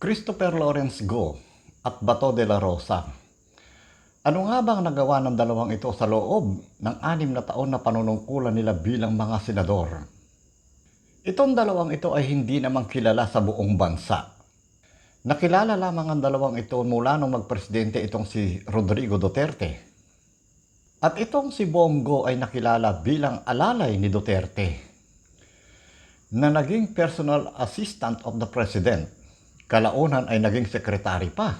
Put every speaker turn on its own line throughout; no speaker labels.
Christopher Lawrence Go at Bato de la Rosa. Ano nga bang nagawa ng dalawang ito sa loob ng anim na taon na panunungkulan nila bilang mga senador? Itong dalawang ito ay hindi naman kilala sa buong bansa. Nakilala lamang ang dalawang ito mula nung magpresidente itong si Rodrigo Duterte. At itong si Bongo ay nakilala bilang alalay ni Duterte na naging personal assistant of the president. Kalaunan ay naging sekretary pa.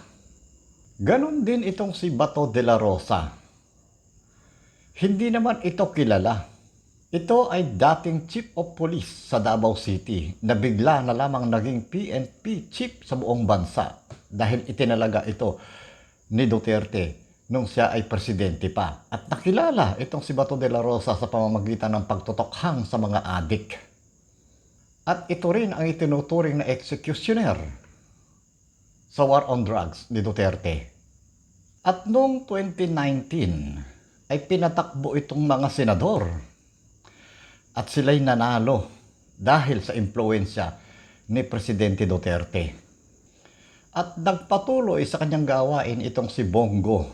Ganon din itong si Bato de la Rosa. Hindi naman ito kilala. Ito ay dating chief of police sa Davao City na bigla na lamang naging PNP chief sa buong bansa dahil itinalaga ito ni Duterte nung siya ay presidente pa. At nakilala itong si Bato de la Rosa sa pamamagitan ng pagtutokhang sa mga adik. At ito rin ang itinuturing na executioner sa war on drugs ni Duterte. At noong 2019 ay pinatakbo itong mga senador at sila'y nanalo dahil sa impluensya ni Presidente Duterte. At nagpatuloy sa kanyang gawain itong si Bongo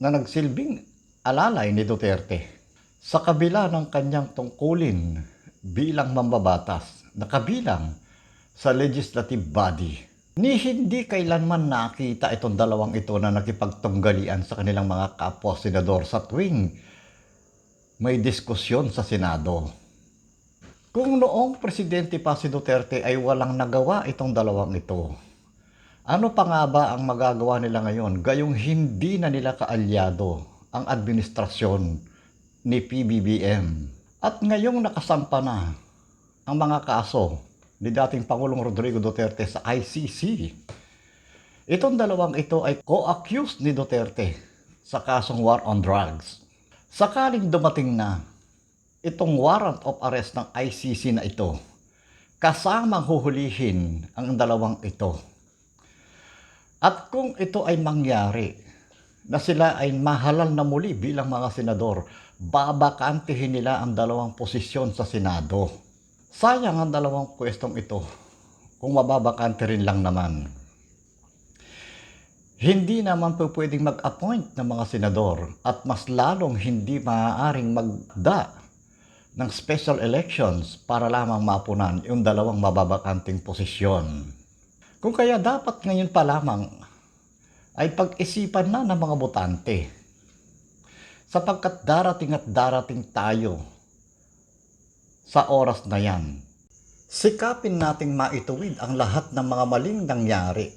na nagsilbing alalay ni Duterte sa kabila ng kanyang tungkulin bilang mambabatas na kabilang sa legislative body. Ni hindi kailanman nakita itong dalawang ito na nakipagtunggalian sa kanilang mga kapwa senador sa tuwing may diskusyon sa Senado. Kung noong presidente pa si Duterte ay walang nagawa itong dalawang ito, ano pa nga ba ang magagawa nila ngayon gayong hindi na nila kaalyado ang administrasyon ni PBBM? At ngayong nakasampa na ang mga kaso ni dating Pangulong Rodrigo Duterte sa ICC. Itong dalawang ito ay co-accused ni Duterte sa kasong war on drugs. Sakaling dumating na itong warrant of arrest ng ICC na ito, kasamang huhulihin ang dalawang ito. At kung ito ay mangyari, na sila ay mahalal na muli bilang mga senador, babakantihin nila ang dalawang posisyon sa Senado. Sayang ang dalawang pwestong ito kung mababakante rin lang naman. Hindi naman po pwedeng mag-appoint ng mga senador at mas lalong hindi maaaring magda ng special elections para lamang mapunan yung dalawang mababakanting posisyon. Kung kaya dapat ngayon pa lamang ay pag-isipan na ng mga botante sapagkat darating at darating tayo sa oras na yan. Sikapin nating maituwid ang lahat ng mga maling nangyari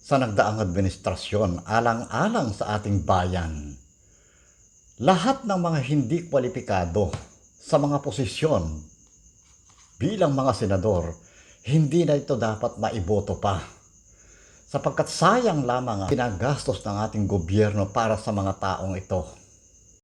sa nagdaang administrasyon alang-alang sa ating bayan. Lahat ng mga hindi kwalipikado sa mga posisyon bilang mga senador, hindi na ito dapat maiboto pa. Sapagkat sayang lamang ang pinagastos ng ating gobyerno para sa mga taong ito.